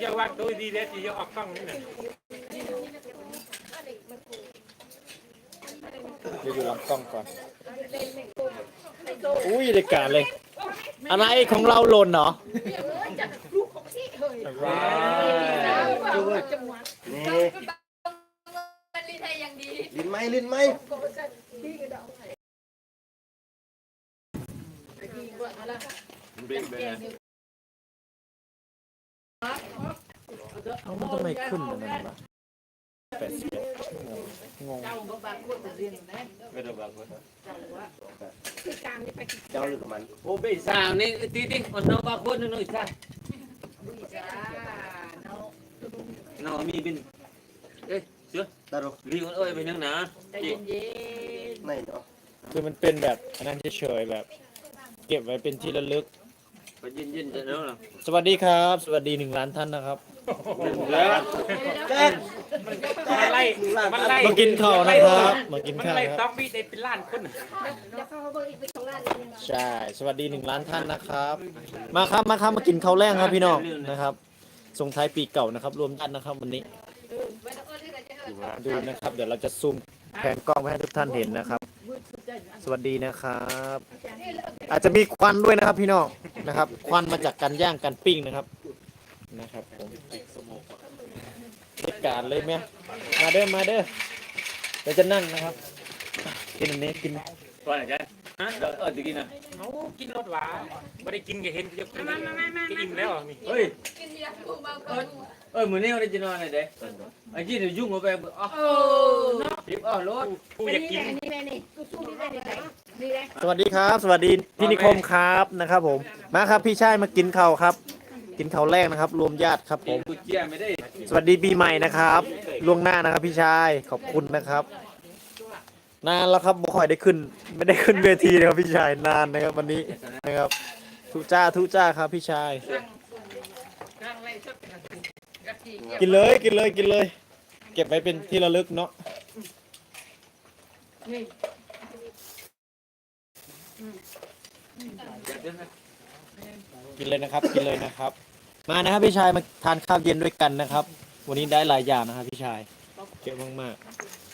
อย่าว่าตัวดีเลยที่จะออกกล้องนี่น่ะเดี๋ยวอยู่ลำกล้องก่อน อุ้ยเด็กกาเลย อะไรของเราหล่นเหรอว้าวนี่มันรีไทยอย่างดีลิ้นไหมลิ้นไหม เอามันทำไมขึ้นแบบนั้นวะแปดสิบเอ็ดงงเจ้าหรือมันโอ้ไปสาวนี่ตีติคนน้องบางคนน้องอีกซะน้องมีบินเอ้ยเสือตลกรีคนเอ้ยไปยังหนาไหนเนาะคือมันเป็นแบบอันนั้นเฉยๆแบบ เก็บไว้เป็นที่ระลึก ไปเย็นเย็นจะน้องหรอสวัสดีครับ สวัสดีหนึ่งล้านท่านนะครับแล้วแจ้งมันไล่มันไล่มากินข้าวนะครับมากินมันข้าวไล่คต้รัอบงมีได้เป็นล้านคนน่ะใช่สวัสดีหนึ่งล้านท่านนะครับ มาครับมาครับมากินข้าวแรงครับพี่น้องนะครับส่งท้ายปีเก่านะครับ รวมญาตินะครับวันนี้ดูนะครับ เดี๋ยวเราจะซูมแผนกล้องให้ทุกท่านเห็นนะครับ สวัสดีนะครับ อาจจะมีควันด้วยนะครับพี่น้องนะครับ ควันมาจากการย่างการปิ้งนะครับนะครับผมเด็ดการเลยไหมมาเด้อมาเด้อเดี๋ยวจะนั่งนะครับ กินอันนี้กินก่อนอาจารย์ฮะเออตะกี้นะเอากินรสหวานไม่ได้กินก็เห็นจะกินก็อิ่มแล้วนี่เฮ้ยกินทีละกูบางคนเอ้ยมื้อนี้เราจะนอนไหนเด้ไอ้ที่เดี๋ยวยุ่งเอาไปอ๋อ รีบเอารถกูอยากกินสวัสดีครับ สวัสดีพี่นิคมครับนะครับผม มาครับพี่ชายมากินข้าวครับ กินข้าวแรกนะครับ รวมญาติครับผม กูเจียไม่ได้สวัสดีปีใหม่นะครับล่วงหน้านะครับ พี่ชายขอบคุณนะครับ นานแล้วครับบ่ค่อยได้ขึ้น ไม่ได้ขึ้นเวทีเลยครับพี่ชายนานนะครับ วันนี้นะครับทุจ้าทุจ้าครับ พี่ชาย กินเลยกินเลยกินเลย เก็บไว้เป็นที่ระลึกเนาะ กินเลยนะครับ กินเลยนะครับ มานะครับพี่ชายมาทานข้าวเย็นด้วยกันนะครับ วันนี้ได้หลายอย่างนะครับพี่ชายเยอะมาก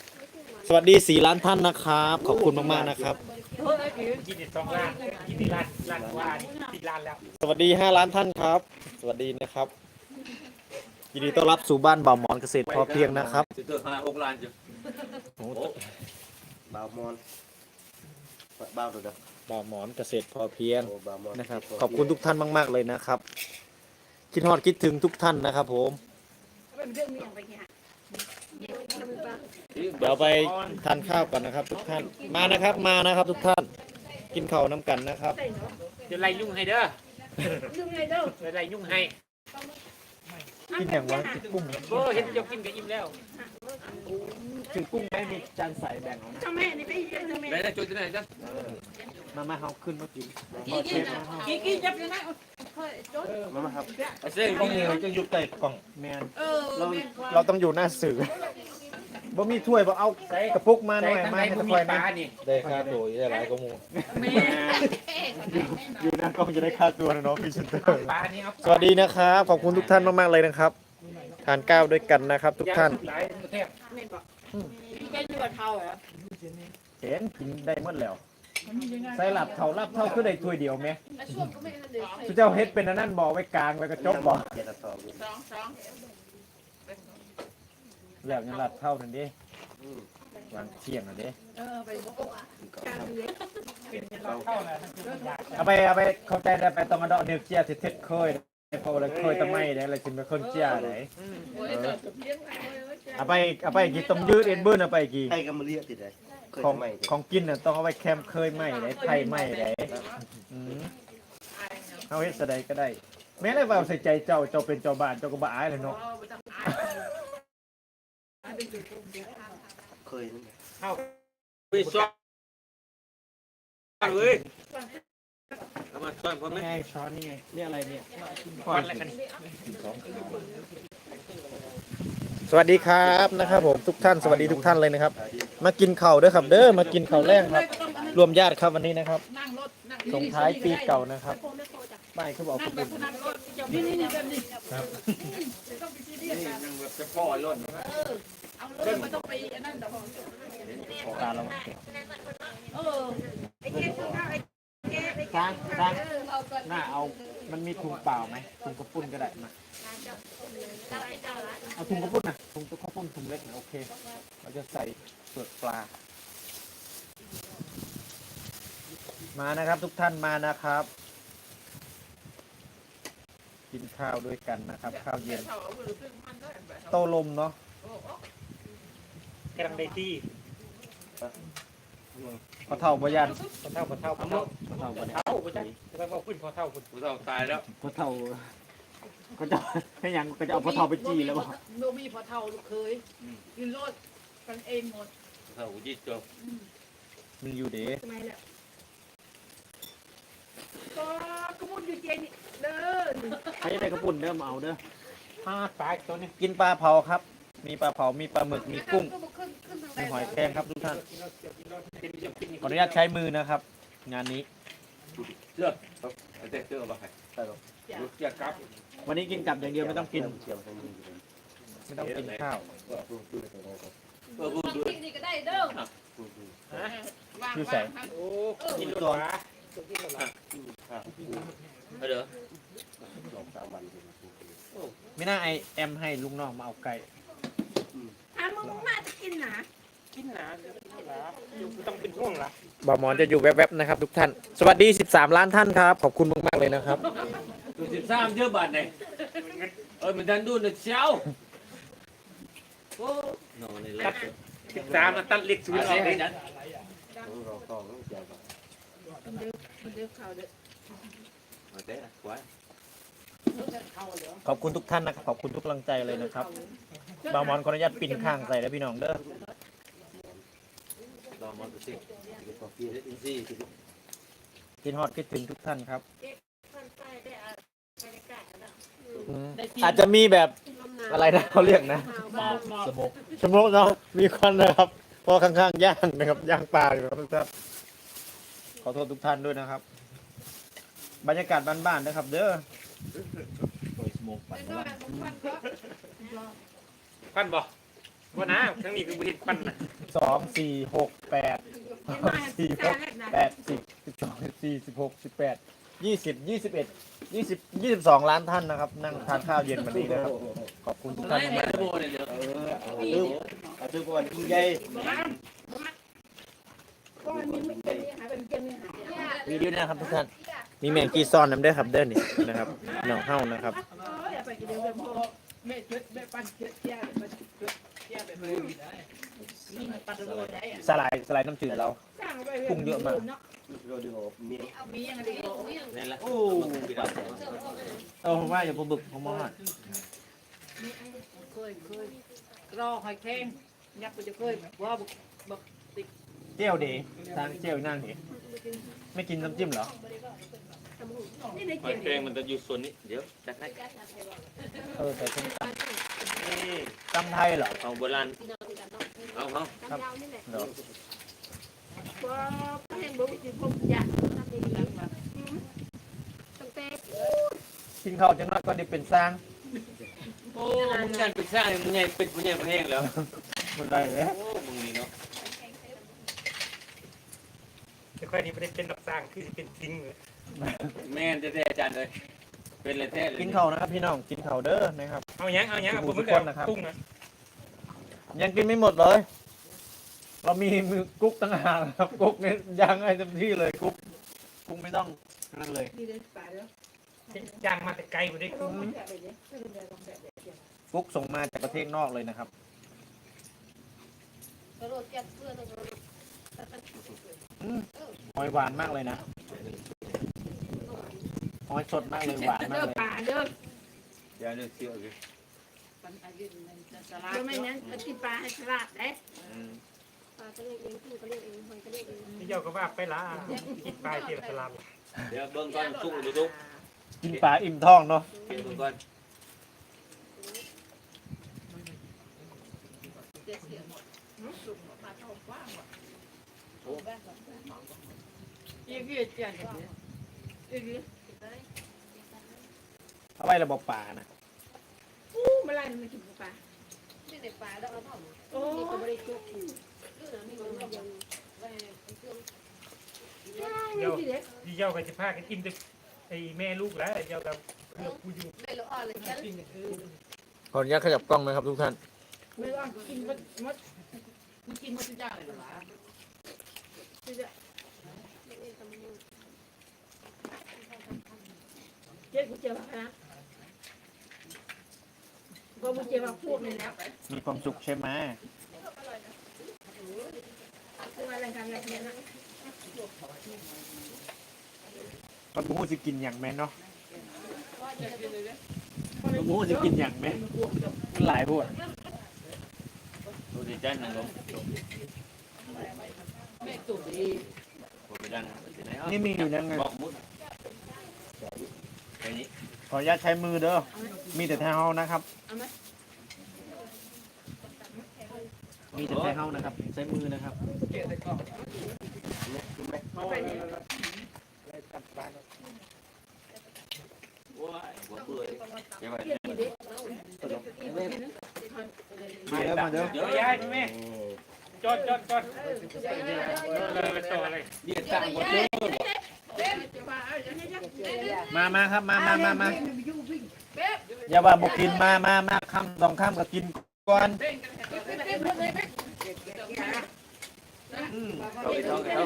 ๆ สวัสดีสี่ล้านท่านนะครับ ขอบคุณมากๆนะครับ กินอีกสองล้านกินอีกล้านล้านกว่านี่สี่ล้านแล้ว สวัสดีห้าล้านท่านครับ สวัสดีนะครับยินดีต้อนรับสู่บ้านบ่าวหมอนเกษตรพอเพียงนะครับจะตัวหาหกล้านจ้ะโอ้โห บ่าวมอนบ่าวตัวเดียวบ่าวหมอนเกษตรพอเพียงโอ้บ่าวมอนนะครับ ขอบคุณทุกท่านมาก ๆ เลยนะครับ คิดฮอดคิดถึงทุกท่านนะครับผมเดี๋ยวไปทานข้าวก่อนนะครับ ทุกท่าน มานะครับ มานะครับ ทุกท่าน กินข้าวน้ำกันนะครับเดี๋ยวไล่ยุ่งให้เด้อยุ่งให้เด้อเดี๋ยวไล่ยุ่งให้กินอย่างวะกินกุ้ง โอ้เห็นเจะกินก็อิ่มแล้ว กินกุ้งไหมมีจานใส่แบ่งเอานะได้ได้จุดที่ไหนจ้ะมามาเฮาขึ้นมากินกี่กี่จับยังไงมามาครับไอ้เส้นกล้องนี่เราจะอยู่ใกล้กล่องแมนเออเราเราต้องอยู่หน้าสื่อบ่มีถ้วยบ่เอากระปุกมาหน่อยทั้งมาไหนให้กูตะมีคอยปนะลานี่ได้ค่าตัวได้หลายก็มูแม่อยู่หน้ากล้องจะได้ค่าตัวนะเนาะพรีเซนเตอร์ปลานี่เอาสวัสดีนะครับขอบคุณทุกท่านมากๆเลยนะครับ ทานข้าวด้วยกันนะครับ ทุกท่านหลายประเทศแกอยู่กับเท่าเหรอเห็นกินได้หมดแล้ว ใส่หลับเท่ารับเท่าคือได้ถ้วยเดียวไหมช่วงก็ไม่ทันเลยพระเจ้าเฮ็ดเป็นอันนั้นบอกไว้กลางแล้วก็จบบอกเจ็ดสองสองสองแล้วยังหลับเท่านั่นดิวางเที่ยงนั่นดิเออไปบอกว่าเข้าแล้วเอาไปเอาไปเข้าใจได้ไปตองกระดอกเดียวเจียเท็ดๆเคย เพราะว่าเคยตะไม่ได้อะไรกินเป็นคนเจียไหนโอ้ยเกิดกับเพี้ยนไปเอาไปเอาไปกี่ต้มยืดเอ็นเบิ้ลเอาไปกี่ใครก็มาเรียกติดเลยเคยของทำไมของกินน่ะต้องเอาไว้แคมเคยไหมได้ไผ่ไหมได้อืมเอาเฮ็ดสะใดก็ได้ แม้เลยว่าใส่ใจเจ้าเจ้าเป็นเจ้าบ้านเจ้าก็บ่อายเลยเนาะเคยนั่นแหละ เข้าไปซ้อมเลยเอามาซ้อมผมไหมไงช้อนนี่ไงนี่อะไรเนี่ยควันแล้วกันสวัสดีครับนะครับผมทุกท่านสวัสดีทุกท่านเลยนะครับ มากินข้าวเด้อครับ เด้อมากินข้าวแรงครับ รวมญาติครับวันนี้นะครับนั่งรถนั่งส่งท้ายปีเก่านะครับป้ายเขาบอกนั่คุงณแบบนั้นก็จะนี่นี่นี่แบบนี้ครับต้องไปซีเรียสนี่กันยังแบบจะพ่อล้นเอาเลยไม่ต้องไปอันนั้นดอกตาเราเออ สร้างสร้างหน้าเอา มันมีถุงเปล่าไหมถุงกระปุ้นก็ได้มาเอาถุงกระปุ้นนะถุงกระปุ้นถุงเล็กนะโอเค เราจะใส่เปลือกปลา มานะครับทุกท่านมานะครับ กินข้าวด้วยกันนะครับ ข้าวเย็น โตลมเนาะกำลังได้ที่ พอเท่าบ่ยันพอเท่าพอเท่าพอเท่าพอเท่าบ่ยันเท่าพอจ้ะจะไปบอกขึ้นพอเท่าคุณผู้เฒ่าตายแล้วพอเท่าก็จะให้ยังก็จะเอาพอเท่าไปจี้แล้วบ่โนมีพอเท่าลูกเคยกินรถกันเองหมดผู้เฒ่ากูยิ่งจบมีอยู่เด้ทำไมล่ะก็กระมุนอยู่เจนี่เด้อใครจะได้กระปุ่นเด้อมาเอาเด้อห้าปลายตัวนี้กินปลาเผาครับ มีปลาเผามีปลาหมึกมีกุ้ง มีหอยแครงครับทุกท่าน ขออนุญาตใช้มือนะครับ งานนี้ เลือกเอาแต่เสื้อมาให้ใส่ลงลูกเจียกลับวันนี้กินกลับอย่างเดียวไม่ต้องกินเกี่ยวทั้งนี้ไม่ต้องกินข้าวก็พูดพูดไปตรงนั้นก็เออพูดดูนี่ก็ได้เด้อพูดพูดอยู่ใส่โอ้กินตัวข้าวพูดเอาเด้อสองสามวันเป็นพูดไม่น่าไอแอมให้ลุงน้องมาเอาไก่อะมึงมาจะกิน หนากินหนาต้องเป็นห่วงละบ่าวหมอนจะอยู่แวบๆนะครับทุกท่าน สวัสดี 13 ล้านท่านครับ ขอบคุณมากๆเลยนะครับ ตัวสิบสามเยอะบาทไหนเออมันดันดูนะเช้าโอ้นอนในรถสิบสามตัดเล็กสุดอาอเซ่อกเลให้ยดันต้องรอต่อต้องเกี่ยวกับมันเดือมันเดือข่าวเด้ออาเซ่ขวาข่าวเด้อขอบคุณทุกท่านนะครับ ขอบคุณทุกกำลังใจเลยนะครับบ่าวหมอนขออนุญาตปิ่นข้างใส่แล้วพี่น้องเด้อ ลองมองดูสิเกี่ยวกับพี่อินซี่สิคิดฮอดคิดถึงทุกท่านครับอืมอาจจะมีแบบอะไรนะเขาเรียกนะสมกสมมติเนาะมีควันนะครับเพอข้างๆย่างนะครับย่างปลาอยู่ครับทุกท่านขอโทษทุกท่านด้วยนะครับ บรรยากาศบ้านๆนะครับ เด้อควันบ่ ว่านะทั้งนี้คือบุหินควันนะสองสี่หกแปดสี่หกแปดสิบสิบสองสิบสี่สิบหกสิบแปดยี่สิบยี่สิบเอ็ดยี่สิบยี่สิบสองล้านท่านนะครับ นั่งทานข้าวเย็นวันนี้นะครับ ขอบคุณทุกท่านไม่มากได้โบเลยเดี๋ยวลืมอาซื้อก่อนยิ่งใหญ่ก็มันไม่เป็นหาเป็นเจนี่หามีด้วยนะครับทุกท่านมีแมงกีซ่อนน้ำเด้อครับเด้อนี่นะครับหนองเฮ้านะครับ เอออย่าไปกินเดี๋ยวแบบแม่ช่วยแม่ปั้นเจี๊ยบเจี๊ยบแบบเจี๊ยบแบบนี่มันปั้นระเบิดได้อะสลายสลายน้ำจืดเราสร้างไปกุ้งเยอะมากเราดูมีมีอย่างเดียวนี่แหละโอ้เออผมว่าอย่าปลาบึกผมมองว่าเคยเคยรอหอยแครงยักษ์ก็จะเคยว่าบุกบุกเจียวดีทางเจียวนั่งดีไม่กินน้ำจิ้มเหรอนี่ในหอยเจีแครงยมันจะอยู่ส่วนนี้ เดี๋ยวจัดให้เออใส่ส้มตนี่ำ ตำไทยเหรอเอาโบราณเอาเอาเหรอว่าเห็นบุกจิตผมอยากทำเองตั้งแต่กินข้าวจังน้อยก็ได้เป็นสร้างโอ้มึงงานเป็นสร้างมึงไงเป็นมึงไงประเทศแล้วมันได้เลยโอ้มึงนี่เนาะจะค่อยนี้ไม่ได้เป็นดับสร้างคือเป็นจริงเลยแม่นจะได้อาจารย์เลยเป็นเลยแท้เลยกินข้าวนะครับพี่น้องกินข้าวเด้อนะครับ เอายังเอายังเอาผมกุ้งนะยังกินไม่หมดเลย เรามีมือกุ๊กตั้งหากครับ กุ๊กเนี่ยย่างให้เต็มที่เลยกุ๊กกุ๊กไม่ต้องนั่นเลยดีเลยไปแล้วย่างมาแต่ไกลไม่ได้กุ้งกุ๊กส่งมาจากประเทศนอกเลยนะครับกระโดดแก้เสื้อตัวหอยหวานมากเลยนะหอยสดมากเลยหวานมากเด้อเลย ป่าเด้อ เดี๋ยวเลือกเสื้อเลยเดี๋ยวไม่นั้นกินปลาให้ฉลาดเด้ปลาก็เรียกเองกุ้งก็เรียกเองหอยก็เรียกเองนี่เจ้าก็ว่าไปละคิดปลายเที่ยวสลับเดี๋ยวเบิ่งก่อนสุกดูทุกกินปลาอิ่มท้องเนาะเบิ่งก่อนอีกอีกเจียนอีกอีก เอาไว้ระบบป่านะอู้มาไล่มันกินปลาที่ในป่าแล้วเอาเผาโอ้นี่ก็ไม่ได้จุกอยู่ดูนะนี่มันยังไว้เครื่องเดี๋ยวพี่เจ้าก็จะพากันกินแต่ไอ้แม่ลูกแล้วเจ้ากับเพื่อผู้อยู่ไม่ละอ่อนเลยกันขออนุญาตขยับกล้องนะครับทุกท่านไม่ว่ากินมดมดมันกินมดทุกอย่างเลยเหรอวะเด็กๆทำมือเจ๊กูเจอว่านะ พอมึงเจอว่าพวกนี้แล้วมีความสุขใช่ไหมคืออะไรกันอะไรเนี่ยนะมันมูจะกินอย่างแม่เนาะมันมูจะกินอย่างแม่มันหลายพวดดูดิจ้านังลงแม่ตุ๋ยผมไปดันไปไหนนี่มีอยู่ยังไงบอกมุดไปนี้ขออนุญาตใช้มือเด้อ มีแต่แท้เฮานะครับ มีแต่แท้เฮานะครับใช้มือนะครับว้ายหัวเบื่อเดี๋ยวไปมาเด้อมาเด้อเดี๋ยวเดี๋ยวย้ายพี่แม่จอดจอดจอดเลยต่อเลยเดี๋ยวสั่งหมดเลยมามาครับมามามามาอย่าว่าบอกกินมามามาคำสองคำก็กินก่อน อืมเอาไปเอาไปเอา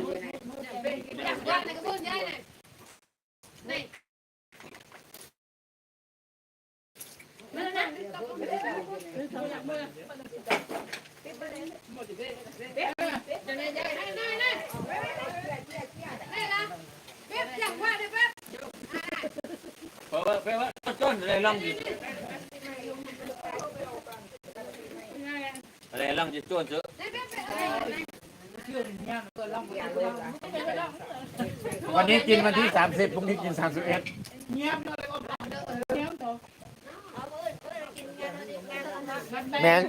ย้ วันนี้กินวันที่ 30พรุ่งนี้กิน 31เงียบเลยเงียบต่อแมน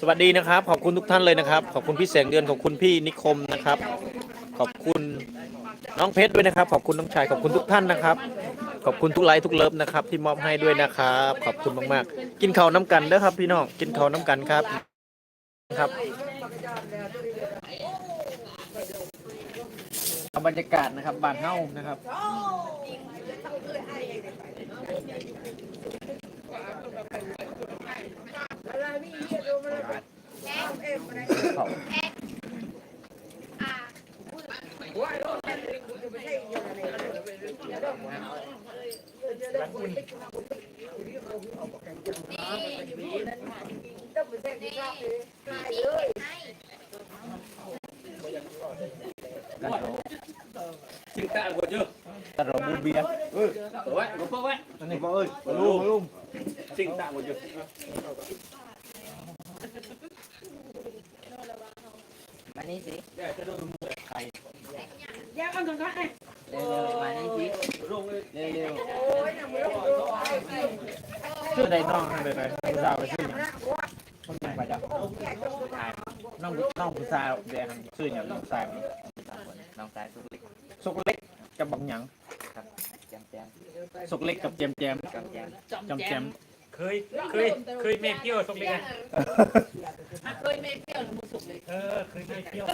สวัสดีนะครับ ขอบคุณทุกท่านเลยนะครับ ขอบคุณพี่แสงเดือนขอบคุณพี่นิคมนะครับ ขอบคุณน้องเพชรด้วยนะครับ ขอบคุณน้องชายขอบคุณทุกท่านนะครับ ขอบคุณทุกไลค์ทุกเลิฟนะครับ ที่มอบให้ด้วยนะครับ ขอบคุณมากๆ กินข้าวน้ำกันเด้อครับ พี่น้องกินข้าวน้ำกันครับครับบรรยากาศนะครับบานเฮ้านะครับ ชิงตาหัวเจอตลอดบูเบียร์เอาไว้ผมเอาไว้ อันนี้บอกเอ้ยมาลุงมาลุง ชิงตาหัวเจอ มานี่สิ เดี๋ยวจะโดนมือไข่ แยกกันก่อนก็ไอ้ เร็วๆมานี่สิ ลง เร็วชื่อใดน้องทางใดไปผู้สาวไปชื่อหยังคนยังไปจ้ะน้องน้องผู้สาวแดงชื่อหยังน้องสาวน้องสายสุกเล็กสุกเล็กกับบังหยังครับแจมแจมสุกเล็กกับแจมแจมจำแจมจำแจมเคยเคยเคยแม่เที่ยวสมเด็จเคยไม่เปรี้ยวหรือมุสุกเลยเออเคยแม่เที่ยว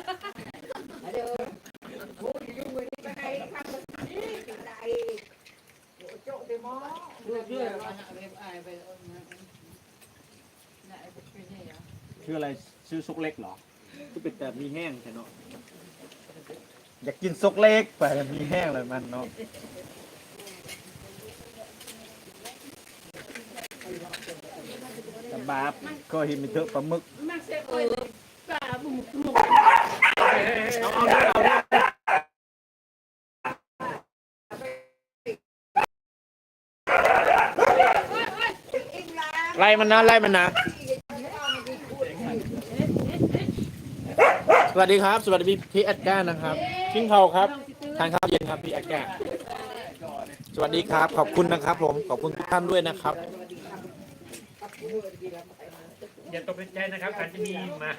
ดูด้วยว่าไปไปไปชื่ออะไรชื่อสุกเล็กเหรอก็เป็นแต่มีแห้งใช่เนาะอยากกินสุกเล็กไปแล้วมีแห้งเลยมันเนาะแต่บาปก็เห็นมีเถอะปลาหมึกมักเสียเอ้ยปลาบุ้มบุ้มเอาเอาเอาเอา ไล่มันนะไล่มันนะ สวัสดีครับ สวัสดีพี่พี่แอดก้านะครับกินข้าวครับทานข้าวเย็นครับพี่แอดก้าสวัสดีครับ ขอบคุณนะครับ ผมขอบคุณทุกท่านด้วยนะครับอย่าตกใจนะครับอาจจะมีมา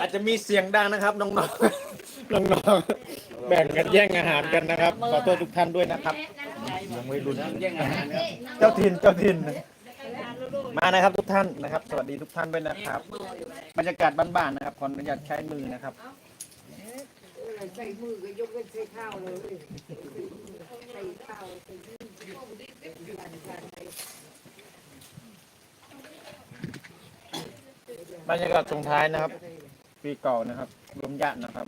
อาจจะมีเสียงดังนะครับน้องๆน้องๆแบ่งกันแย่งอาหารกันนะครับขอโทษทุกท่านด้วยนะครับยังไม่รุนแย่งอาหารครับเจ้าถิ่นเจ้าถิ่น มานะครับทุกท่านนะครับ สวัสดีทุกท่านด้วยนะครับ บรรยากาศบ้านๆนะครับขออนุญาตใช้มือนะครับใส่มือก็ยกเป็นใส่ข้าวเลยใส่ข้าวบรรยากาศตรงท้ายนะครับ ปีเก่านะครับรวมญาตินะครับ